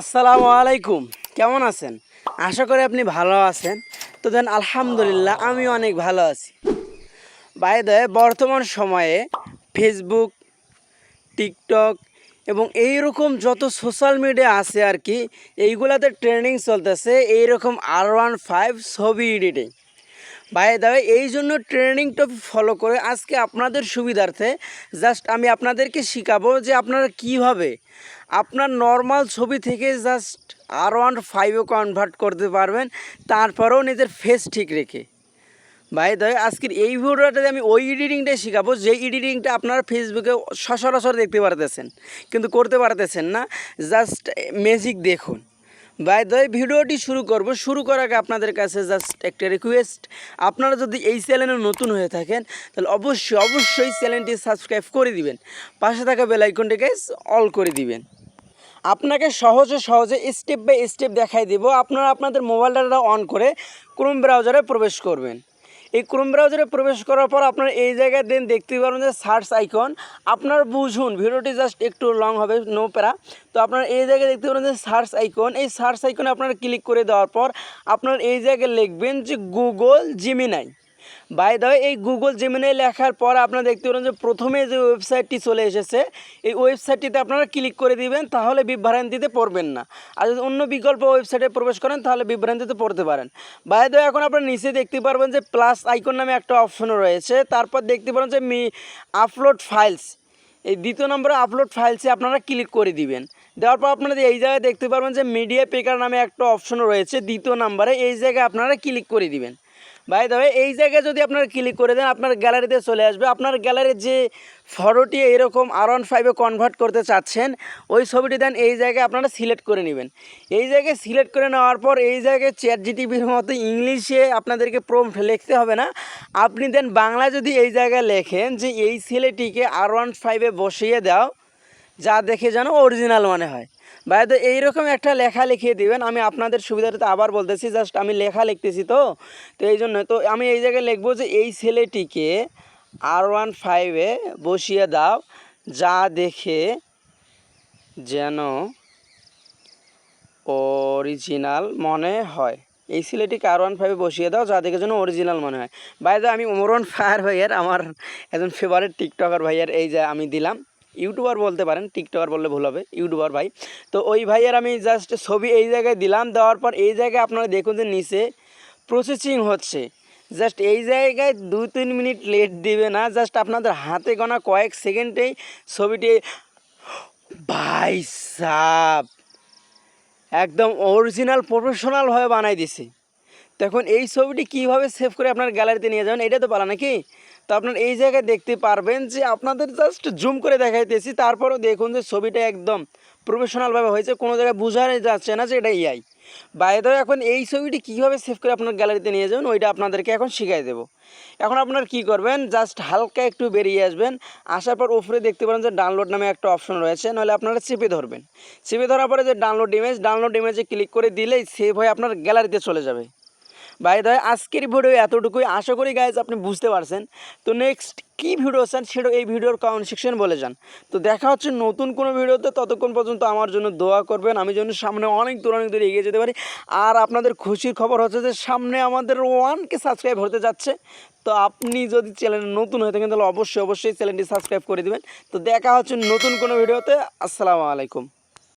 আসসালামু আলাইকুম। কেমন আছেন? আশা করি আপনি ভালো আছেন। তো দেন, আলহামদুলিল্লাহ আমি অনেক ভালো আছি। বাইরে বর্তমান সময়ে ফেসবুক টিকটক এবং এই রকম যত সোশ্যাল মিডিয়া আছে আর কি, এইগুলাতে ট্রেন্ডিং চলতেছে, এইরকম আর ওয়ান ফাইভ ছবি এডিটিং বাইরে দাবে এই জন্য ট্রেনিং ফলো করে আজকে আপনাদের সুবিধার্থে জাস্ট আমি আপনাদেরকে শেখাবো যে আপনারা কীভাবে আপনার নর্মাল ছবি থেকে জাস্ট আর ওয়ান ফাইভে কনভার্ট করতে পারবেন, তারপরেও নিজের ফেস ঠিক রেখে। ভাই দয় আজকের এই ভিডিওটাতে আমি ওই এডিটিংটাই শেখাবো, যে এডিটিংটা আপনারা ফেসবুকে সচরাচর দেখতে পারতেছেন, কিন্তু করতে পারতেছেন না জাস্ট ম্যাজিক দেখুন। ভাই দয় ভিডিওটি শুরু করব। শুরু করার আগে আপনাদের কাছে জাস্ট একটা রিকোয়েস্ট আপনারা যদি এই চ্যানেলে নতুন হয়ে থাকেন, তাহলে অবশ্যই অবশ্যই চ্যানেলটি সাবস্ক্রাইব করে দিবেন। পাশে থাকা বেল আইকনটিকে অল করে দিবেন। আপনাকে সহজে সহজে স্টেপ বাই স্টেপ দেখাই দিব। আপনারা আপনাদের মোবাইল ডাটা অন করে ক্রোম ব্রাউজারে প্রবেশ করবেন। এই ক্রোম ব্রাউজারে প্রবেশ করার পর আপনার এই জায়গায় দেন দেখতে পারবেন যে সার্চ আইকন আপনার বুঝুন, ভিডিওটি জাস্ট একটু লং হবে নো প্যারা তো আপনার এই জায়গায় দেখতে পারবেন যে সার্চ আইকন এই সার্চ আইকনে আপনার ক্লিক করে দেওয়ার পর আপনার এই জায়গায় লিখবেন যে গুগল জিমিনাই বাই দ্য এই গুগল জেমিনে লেখার পর আপনারা দেখতে পারেন যে প্রথমে যে ওয়েবসাইটটি চলে এসেছে, এই ওয়েবসাইটটিতে আপনারা ক্লিক করে দিবেন, তাহলে বিভ্রান্তিতে পড়বেন না। আর যদি অন্য বিকল্প ওয়েবসাইটে প্রবেশ করেন, তাহলে বিভ্রান্তিতে পড়তে পারেন। বাই দ্য এখন আপনারা নিচে দেখতে পারবেন যে প্লাস আইকন নামে একটা অপশনও রয়েছে। তারপর দেখতে পারেন যে মি আপলোড ফাইলস এই দ্বিতীয় নম্বরে আপলোড ফাইলসে আপনারা ক্লিক করে দিবেন। দেওয়ার পর আপনারা এই জায়গায় দেখতে পারবেন যে মিডিয়া পেকার নামে একটা অপশন রয়েছে। দ্বিতীয় নম্বরে এই জায়গায় আপনারা ক্লিক করে দিবেন। ভাই তবে এই জায়গায় যদি আপনারা ক্লিক করে দেন, আপনার গ্যালারিতে চলে আসবে। আপনার গ্যালারির যে ফটোটি এরকম আর ওয়ান ফাইভে কনভার্ট করতে চাচ্ছেন, ওই ছবিটি দেন এই জায়গায় আপনারা সিলেক্ট করে নেবেন। এই জায়গায় সিলেক্ট করে নেওয়ার পর এই জায়গায় চ্যাট জিটিভির মতো ইংলিশে আপনাদেরকে প্রম্পট লিখতে হবে না। আপনি দেন বাংলা যদি এই জায়গায় লেখেন যে এই ছেলেটিকে আর ওয়ান ফাইভে বসিয়ে দাও যা দেখে যেন অরিজিনাল মনে হয়। ভাই তো এইরকম একটা লেখা লিখিয়ে দিবেন, আমি আপনাদের সুবিধার্থে আবার বলতেছি জাস্ট আমি লেখা লিখতেছি তো। তো এই জন্য, তো আমি এই জায়গায় লিখব যে এই ছেলেটিকে আর ওয়ান ফাইভে বসিয়ে দাও, যা দেখে যেন অরিজিনাল মনে হয়। এই ছেলেটিকে আর ওয়ান ফাইভে বসিয়ে দাও, যা দেখে যেন অরিজিনাল মনে হয়। বাইরে আমি ওমরন ফায়ার ভাইয়ের, আমার একজন ফেভারিট টিকটকার ভাইয়ের এই যে আমি দিলাম। ইউটিউবার বলতে পারেন, টিকটকার বললে ভুল হবে, ইউটিউবার ভাই। তো ওই ভাইয়ের আমি জাস্ট ছবি এই জায়গায় দিলাম, দেওয়ার পর এই জায়গায় আপনারা দেখুন যে নিচে প্রসেসিং হচ্ছে। জাস্ট এই জায়গায় দু তিন মিনিট লেট দিবে না জাস্ট আপনাদের হাতে গোনা কয়েক সেকেন্ডেই ছবিটি ভাই সাপ একদম অরিজিনাল প্রফেশনালভাবে বানাই দিছে। তখন এই ছবিটি কীভাবে সেভ করে আপনার গ্যালারিতে নিয়ে যাবেন, এটা তো পারা নাকি? তো আপনার এই জায়গায় দেখতে পারবেন যে আপনাদের জাস্ট জুম করে দেখাইতেছি। তারপরেও দেখুন যে ছবিটা একদম প্রফেশনালভাবে হয়েছে, কোনো জায়গায় বোঝাই যাচ্ছে না যে এটা ইয়াই বাইরে এখন এই ছবিটি কীভাবে সেভ করে আপনার গ্যালারিতে নিয়ে যাবেন, ওইটা আপনাদেরকে এখন শিখাই দেবো। এখন আপনার কি করবেন জাস্ট হালকা একটু বেরিয়ে আসবেন, আসার পর উপরে দেখতে পারেন যে ডাউনলোড নামে একটা অপশন রয়েছে, নাহলে আপনারা চেপে ধরবেন। চেপে ধরার পরে যে ডাউনলোড ইমেজ ডাউনলোড ইমেজে ক্লিক করে দিলেই সেভ হয়ে আপনার গ্যালারিতে চলে যাবে। ভাই দায় আজকের ভিডিও এতটুকুই। আশা করি গাইজ আপনি বুঝতে পারছেন। তো নেক্সট কী ভিডিও চান সেটা এই ভিডিওর কমেন্ট সেকশন বলে যান। তো দেখা হচ্ছে নতুন কোনো ভিডিওতে ততক্ষণ পর্যন্ত আমার জন্য দোয়া করবেন। আমি যেন সামনে অনেক দূর অনেক দূর এগিয়ে যেতে পারি। আর আপনাদের খুশির খবর হচ্ছে যে সামনে আমাদের ওয়ানকে সাবস্ক্রাইব হতে যাচ্ছে। তো আপনি যদি চ্যানেল নতুন হয়ে থাকেন, তাহলে অবশ্যই অবশ্যই চ্যানেলটি সাবস্ক্রাইব করে দেবেন। তো দেখা হচ্ছে নতুন কোনো ভিডিওতে আসসালামু আলাইকুম।